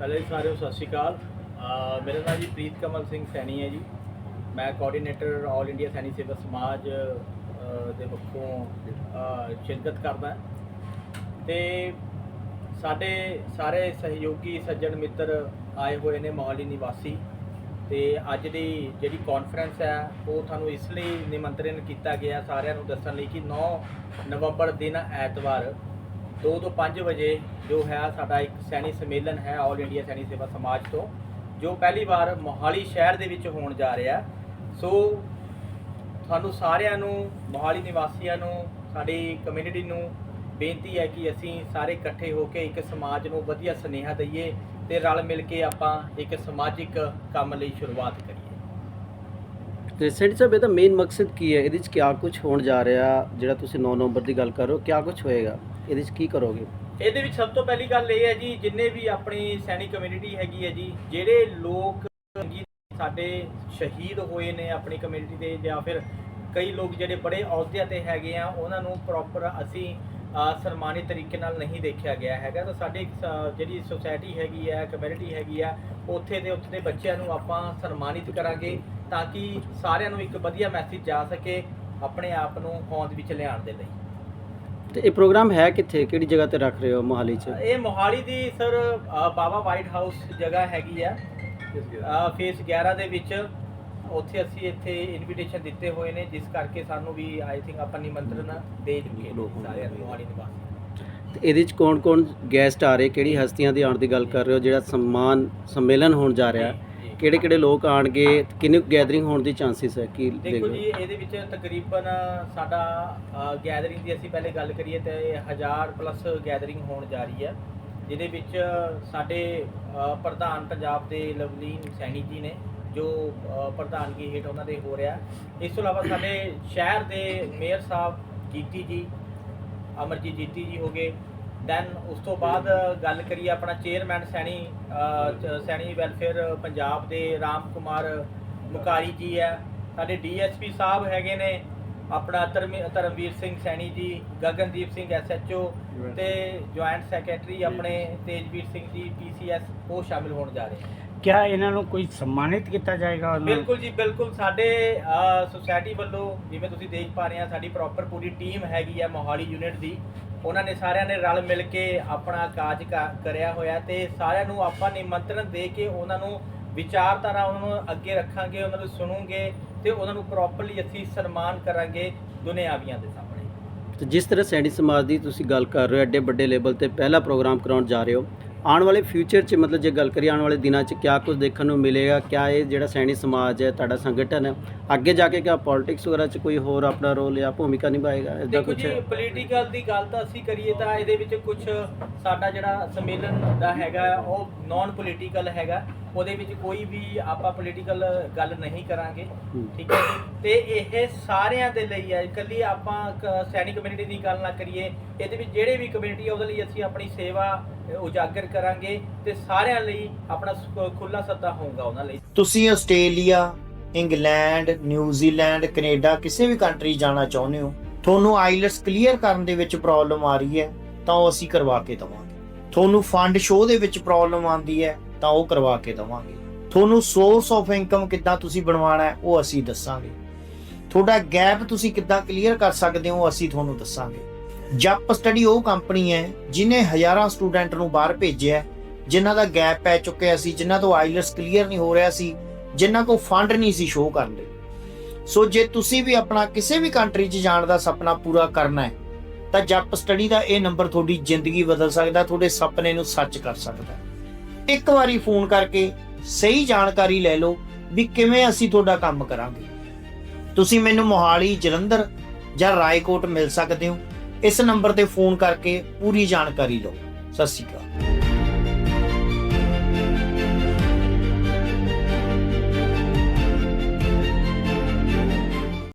ਪਹਿਲੇ ਸਾਰਿਆਂ ਨੂੰ ਸਤਿ ਸ਼੍ਰੀ ਅਕਾਲ। ਮੇਰਾ ਨਾਮ ਜੀ ਪ੍ਰੀਤ ਕਮਲ ਸਿੰਘ ਸੈਣੀ ਹੈ ਜੀ। ਮੈਂ ਕੋਆਰਡੀਨੇਟਰ ਆਲ ਇੰਡੀਆ ਸੈਣੀ ਸੇਵਾ ਸਮਾਜ ਦੇ ਪੱਖੋਂ ਸ਼ਿਰਕਤ ਕਰਦਾ ਤੇ ਸਾਡੇ ਸਾਰੇ ਸਹਿਯੋਗੀ, ਸੱਜਣ ਮਿੱਤਰ ਆਏ ਹੋਏ ਨੇ ਮੋਹਾਲੀ ਨਿਵਾਸੀ। ਤੇ ਅੱਜ ਦੀ ਜਿਹੜੀ ਕਾਨਫਰੰਸ ਹੈ, ਉਹ ਤੁਹਾਨੂੰ ਇਸ ਲਈ ਨਿਮੰਤਰਣ ਕੀਤਾ ਗਿਆ ਸਾਰਿਆਂ ਨੂੰ ਦੱਸਣ ਲਈ ਕਿ 9 ਨਵੰਬਰ ਦਿਨ ਐਤਵਾਰ 2 ਤੋਂ 5 ਵਜੇ ਜੋ ਹੈ ਸਾਡਾ ਇੱਕ ਸੈਣੀ ਸੰਮੇਲਨ ਹੈ ਆਲ ਇੰਡੀਆ ਸੈਣੀ ਸੇਵਾ ਸਮਾਜ ਤੋਂ, ਜੋ ਪਹਿਲੀ ਵਾਰ ਮੋਹਾਲੀ ਸ਼ਹਿਰ ਦੇ ਵਿੱਚ ਹੋਣ ਜਾ ਰਿਹਾ ਸੋ ਤੁਹਾਨੂੰ ਸਾਰਿਆਂ ਨੂੰ, ਮੋਹਾਲੀ ਨਿਵਾਸੀਆਂ ਨੂੰ, ਸਾਡੀ ਕਮਿਊਨਿਟੀ ਨੂੰ ਬੇਨਤੀ ਹੈ ਕਿ ਅਸੀਂ ਸਾਰੇ ਇਕੱਠੇ ਹੋ ਕੇ ਇੱਕ ਸਮਾਜ ਨੂੰ ਵਧੀਆ ਸੁਨੇਹਾ ਦਈਏ ਤੇ ਰਲ ਮਿਲ ਕੇ ਆਪਾਂ ਇੱਕ ਸਮਾਜਿਕ ਕੰਮ ਲਈ ਸ਼ੁਰੂਆਤ ਕਰੀਏ। ਤੇ ਸੈਂਡੀ ਸਾਹਿਬ, ਇਹਦਾ ਮੇਨ ਮਕਸਦ ਕੀ ਹੈ? ਇਹਦੇ ਵਿੱਚ ਕੀ ਕੁਝ ਹੋਣ ਜਾ ਰਿਹਾ, ਜਿਹੜਾ ਤੁਸੀਂ 9 ਨਵੰਬਰ ਦੀ ਗੱਲ ਕਰ ਰਹੇ ਹੋ ਕੀ ਕੁਝ ਹੋਏਗਾ? ਇਹਦੇ 'ਚ ਕੀ ਕਰੋਗੇ? ਇਹਦੇ ਵਿੱਚ ਸਭ ਤੋਂ ਪਹਿਲੀ ਗੱਲ ਇਹ ਹੈ ਜੀ, ਜਿੰਨੇ ਵੀ ਆਪਣੀ ਸੈਣੀ ਕਮਿਊਨਿਟੀ ਹੈਗੀ ਹੈ ਜੀ, ਜਿਹੜੇ ਲੋਕ ਜੀ ਸਾਡੇ ਸ਼ਹੀਦ ਹੋਏ ਨੇ ਆਪਣੀ ਕਮਿਊਨਿਟੀ ਦੇ ਜਾਂ ਫਿਰ ਕਈ ਲੋਕ ਜਿਹੜੇ ਬੜੇ ਅਹੁਦਿਆਂ ਤੇ ਹੈਗੇ ਆ, ਉਹਨਾਂ ਨੂੰ ਪ੍ਰੋਪਰ ਅਸੀਂ ਸਨਮਾਨਿਤ ਤਰੀਕੇ ਨਾਲ ਨਹੀਂ ਦੇਖਿਆ ਗਿਆ ਹੈਗਾ। ਤਾਂ ਸਾਡੇ ਸ- ਜਿਹੜੀ ਸੋਸਾਇਟੀ ਹੈਗੀ ਹੈ ਕਮਿਊਨਿਟੀ ਹੈਗੀ ਆ ਉੱਥੇ ਦੇ ਉੱਥੇ ਦੇ ਬੱਚਿਆਂ ਨੂੰ ਆਪਾਂ ਸਨਮਾਨਿਤ ਕਰਾਂਗੇ ਤਾਂ ਕਿ ਸਾਰਿਆਂ ਨੂੰ ਇੱਕ ਵਧੀਆ ਮੈਸੇਜ ਜਾ ਸਕੇ ਆਪਣੇ ਆਪ ਨੂੰ ਹੋਂਦ ਵਿੱਚ ਲਿਆਉਣ ਦੇ ਲਈ। ਤੇ ਇਹ ਪ੍ਰੋਗਰਾਮ ਹੈ ਕਿੱਥੇ? ਕਿਹੜੀ ਜਗ੍ਹਾ ਤੇ ਰੱਖ ਰਹੇ ਹੋ ਮੋਹਾਲੀ 'ਚ? ਇਹ ਮੋਹਾਲੀ ਦੀ ਸਰ ਬਾਬਾ ਵਾਈਟ ਹਾਊਸ ਜਗ੍ਹਾ ਹੈਗੀ ਆ। ਫੇਸ 11 ਦੇ ਵਿੱਚ। ਉੱਥੇ ਅਸੀਂ ਇੱਥੇ ਇਨਵੀਟੇਸ਼ਨ ਦਿੱਤੇ ਹੋਏ ਨੇ ਜਿਸ ਕਰਕੇ ਸਾਨੂੰ ਵੀ ਆਈ ਥਿੰਕ ਆਪਾਂ ਨਿਮੰਤਰਣ ਦੇ ਚੁੱਕੇ ਨੇ ਸਾਰੇ ਮੋਹਾਲੀ ਤੇ ਇਹਦੇ 'ਚ ਕੌਣ-ਕੌਣ ਗੈਸਟ ਆ ਰਹੇ? ਕਿਹੜੀ ਹਸਤੀਆਂ ਦੀ ਆਉਣ ਦੀ ਗੱਲ ਕਰ ਰਹੇ ਹੋ ਜਿਹੜਾ ਸਨਮਾਨ ਸੰਮੇਲਨ ਹੋਣ ਜਾ ਰਿਹਾ? ਜੀ। ਕਿਹੜੇ-ਕਿਹੜੇ ਲੋਕ ਆਣਗੇ ਕਿੰਨੀ ਗੈਦਰਿੰਗ ਹੋਣ ਦੀ ਚਾਂਸਸ ਹੈ ਕੀ ਦੇਖੋ ਜੀ ਇਹਦੇ ਵਿੱਚ ਤਕਰੀਬਨ ਸਾਡਾ ਗੈਦਰਿੰਗ ਦੀ ਅਸੀਂ ਪਹਿਲੇ ਗੱਲ ਕਰੀਏ ਤੇ 1000 ਪਲੱਸ ਗੈਦਰਿੰਗ ਹੋਣ ਜਾ ਰਹੀ ਹੈ ਜਿਹਦੇ ਵਿੱਚ ਸਾਡੇ ਪ੍ਰਧਾਨ ਪੰਜਾਬ ਦੇ ਲਵਲੀਨ ਸੈਣੀ ਜੀ ਨੇ ਜੋ ਪ੍ਰਧਾਨਗੀ ਹੇਠ ਉਹਨਾਂ ਦੇ ਹੋ ਰਿਹਾ ਇਸ ਤੋਂ ਇਲਾਵਾ ਸਾਡੇ ਸ਼ਹਿਰ ਦੇ ਮੇਅਰ ਸਾਹਿਬ ਜੀਤੀ ਜੀ ਅਮਰਜੀਤ ਜੀਤੀ ਜੀ ਹੋ ਗਏ ਦੈਨ ਉਸ ਤੋਂ ਬਾਅਦ ਗੱਲ ਕਰੀਏ ਆਪਣਾ ਚੇਅਰਮੈਨ ਸੈਣੀ ਸੈਣੀ ਵੈਲਫੇਅਰ ਪੰਜਾਬ ਦੇ ਰਾਮ ਕੁਮਾਰ ਮੁਕਾਰੀ ਜੀ ਹੈ। ਸਾਡੇ ਡੀਐਸਪੀ ਸਾਹਿਬ ਹੈਗੇ ਨੇ ਆਪਣਾ ਧਰਮੀ- ਧਰਮਵੀਰ ਸਿੰਘ ਸੈਣੀ ਜੀ ਗਗਨਦੀਪ ਸਿੰਘ ਐਸਐਚਓ ਤੇ ਜੁਆਇੰਟ ਸੈਕਟਰੀ ਆਪਣੇ ਤੇਜਵੀਰ ਸਿੰਘ ਜੀ ਪੀਸੀਐਸ ਉਹ ਸ਼ਾਮਿਲ ਹੋਣ ਜਾ ਰਹੇ ਹਨ ਕਿਆ ਇਹਨਾਂ ਨੂੰ ਕੋਈ ਸਨਮਾਨਿਤ ਕੀਤਾ ਜਾਏਗਾ ਉਹਨਾਂ ਨੂੰ? ਬਿਲਕੁਲ ਜੀ ਬਿਲਕੁਲ। ਸਾਡੇ ਸੁਸਾਇਟੀ ਵੱਲੋਂ ਜਿਵੇਂ ਤੁਸੀਂ ਦੇਖ ਪਾ ਰਹੇ ਆ ਸਾਡੀ ਪ੍ਰੋਪਰ ਪੂਰੀ ਟੀਮ ਹੈਗੀ ਆ ਮੋਹਾਲੀ ਯੂਨਿਟ ਦੀ। ਉਹਨਾਂ ਨੇ ਸਾਰਿਆਂ ਨੇ ਰਲ ਮਿਲ ਕੇ ਆਪਣਾ ਕਾਜ ਕ- ਕਰਿਆ ਹੋਇਆ ਤੇ ਸਾਰਿਆਂ ਨੂੰ ਆਪਾਂ ਨਿਮੰਤਰਣ ਦੇ ਕੇ ਉਹਨਾਂ ਨੂੰ ਵਿਚਾਰਧਾਰਾ ਉਹਨਾਂ ਨੂੰ ਅੱਗੇ ਰੱਖਾਂਗੇ ਉਹਨਾਂ ਨੂੰ ਸੁਣੂਗੇ ਤੇ ਉਹਨਾਂ ਨੂੰ ਪ੍ਰੋਪਰਲੀ ਅਸੀਂ ਸਨਮਾਨ ਕਰਾਂਗੇ ਦੁਨਿਆਵੀਆਂ ਦੇ ਸਾਹਮਣੇ। ਤੇ ਜਿਸ ਤਰ੍ਹਾਂ ਸੈਂਡੀ ਸਮਾਜ ਦੀ ਤੁਸੀਂ ਗੱਲ ਕਰ ਰਹੇ ਹੋ ਐਡੇ ਵੱਡੇ ਲੈਵਲ ਤੇ ਪਹਿਲਾ ਪ੍ਰੋਗਰਾਮ ਕਰਾਉਣ ਜਾ ਰਹੇ ਹੋ ਆਉਣ ਵਾਲੇ ਫਿਊਚਰ 'ਚ ਮਤਲਬ ਜੇ ਗੱਲ ਕਰੀਏ ਆਉਣ ਵਾਲੇ ਦਿਨਾਂ 'ਚ ਕਿਆ ਕੁਝ ਦੇਖਣ ਨੂੰ ਮਿਲੇਗਾ ਕਿਆ ਇਹ ਜਿਹੜਾ ਸੈਣੀ ਸਮਾਜ ਹੈ ਤੁਹਾਡਾ ਸੰਗਠਨ ਹੈ ਅੱਗੇ ਜਾ ਕੇ ਕਿਆ ਪੋਲਿਟਿਕਸ ਵਗੈਰਾ 'ਚ ਕੋਈ ਹੋਰ ਆਪਣਾ ਰੋਲ ਜਾਂ ਭੂਮਿਕਾ ਨਿਭਾਏਗਾ? ਇਦਾਂ ਦੇਖੋ ਕੁਝ ਜੀ ਪੋਲੀਟੀਕਲ ਦੀ ਗੱਲ ਤਾਂ ਅਸੀਂ ਕਰੀਏ ਤਾਂ ਇਹਦੇ ਵਿੱਚ ਕੁਝ ਸਾਡਾ ਜਿਹੜਾ ਸੰਮੇਲਨ ਦਾ ਹੈਗਾ ਉਹ ਨਾਨ ਪੋਲੀਟੀਕਲ ਹੈਗਾ। ਉਹਦੇ ਵਿੱਚ ਕੋਈ ਵੀ ਆਪਾਂ ਪੋਲੀਟੀਕਲ ਗੱਲ ਨਹੀਂ ਕਰਾਂਗੇ। ਠੀਕ ਹੈ ਤੇ ਇਹ ਸਾਰਿਆਂ ਦੇ ਲਈ ਹੈ ਇਕੱਲੀ ਆਪਾਂ ਸੈਨਿਕ ਕਮਿਊਨਿਟੀ ਦੀ ਗੱਲ ਨਾ ਕਰੀਏ ਇਹਦੇ ਵਿੱਚ ਜਿਹੜੇ ਵੀ ਕਮਿਊਨਿਟੀ ਹੈ ਉਹਦੇ ਲਈ ਅਸੀਂ ਆਪਣੀ ਸੇਵਾ ਉਜਾਗਰ ਕਰਾਂਗੇ ਤੇ ਸਾਰਿਆਂ ਲਈ ਆਪਣਾ ਖੁੱਲਾ ਸੱਦਾ ਹੋਊਗਾ ਉਹਨਾਂ ਲਈ। ਤੁਸੀਂ ਆਸਟ੍ਰੇਲੀਆ ਇੰਗਲੈਂਡ ਨਿਊਜ਼ੀਲੈਂਡ ਕੈਨੇਡਾ ਕਿਸੇ ਵੀ ਕੰਟਰੀ ਜਾਣਾ ਚਾਹੁੰਦੇ ਹੋ ਤੁਹਾਨੂੰ ਆਈਲਟਸ ਕਲੀਅਰ ਕਰਨ ਦੇ ਵਿੱਚ ਪ੍ਰੋਬਲਮ ਆ ਰਹੀ ਹੈ ਤਾਂ ਉਹ ਅਸੀਂ ਕਰਵਾ ਕੇ ਦਵਾਂਗੇ। ਤੁਹਾਨੂੰ ਫੰਡ ਸ਼ੋਅ ਦੇ ਵਿੱਚ ਪ੍ਰੋਬਲਮ ਆਉਂਦੀ ਹੈ ਤਾਂ ਉਹ ਕਰਵਾ ਕੇ ਦਵਾਂਗੇ। ਤੁਹਾਨੂੰ ਸੋਰਸ ਆਫ ਇਨਕਮ ਕਿੱਦਾਂ ਤੁਸੀਂ ਬਣਵਾਉਣਾ ਹੈ ਉਹ ਅਸੀਂ ਦੱਸਾਂਗੇ। ਤੁਹਾਡਾ ਗੈਪ ਤੁਸੀਂ ਕਿੱਦਾਂ ਕਲੀਅਰ ਕਰ ਸਕਦੇ ਹੋ ਅਸੀਂ ਤੁਹਾਨੂੰ ਦੱਸਾਂਗੇ। ਜੱਪ ਸਟੱਡੀ ਉਹ ਕੰਪਨੀ ਹੈ ਜਿਨੇ ਹਜ਼ਾਰਾਂ ਸਟੂਡੈਂਟ ਨੂੰ ਬਾਹਰ ਭੇਜਿਆ ਹੈ, ਜਿਨ੍ਹਾਂ ਦਾ ਗੈਪ ਪੈ ਚੁੱਕਿਆ ਸੀ ਜਿਨ੍ਹਾਂ ਤੋਂ ਆਈਲਟਸ ਕਲੀਅਰ ਨਹੀਂ ਹੋ ਰਿਹਾ ਸੀ ਜਿਨ੍ਹਾਂ ਕੋਲ ਫੰਡ ਨਹੀਂ ਸੀ ਸ਼ੋਅ ਕਰਨ ਲਈ ਸੋ ਜੇ ਤੁਸੀਂ ਵੀ ਆਪਣਾ ਕਿਸੇ ਵੀ ਕੰਟਰੀ 'ਚ ਜਾਣ ਦਾ ਸੁਪਨਾ ਪੂਰਾ ਕਰਨਾ ਹੈ ਤਾਂ ਜੱਪ ਸਟੱਡੀ ਦਾ ਇਹ ਨੰਬਰ ਤੁਹਾਡੀ ਜ਼ਿੰਦਗੀ ਬਦਲ ਸਕਦਾ ਤੁਹਾਡੇ ਸੁਪਨੇ ਨੂੰ ਸੱਚ ਕਰ ਸਕਦਾ ਇੱਕ ਵਾਰੀ ਫੋਨ ਕਰਕੇ ਸਹੀ ਜਾਣਕਾਰੀ ਲੈ ਲਓ ਵੀ ਕਿਵੇਂ ਅਸੀਂ ਤੁਹਾਡਾ ਕੰਮ ਕਰਾਂਗੇ। ਤੁਸੀਂ ਮੈਨੂੰ ਮੋਹਾਲੀ, ਜਲੰਧਰ ਜਾਂ ਰਾਏਕੋਟ ਮਿਲ ਸਕਦੇ ਹੋ। ਇਸ ਨੰਬਰ ਤੇ ਫੋਨ ਕਰਕੇ ਪੂਰੀ ਜਾਣਕਾਰੀ ਲਓ। ਸਤਿ ਸ਼੍ਰੀ ਅਕਾਲ।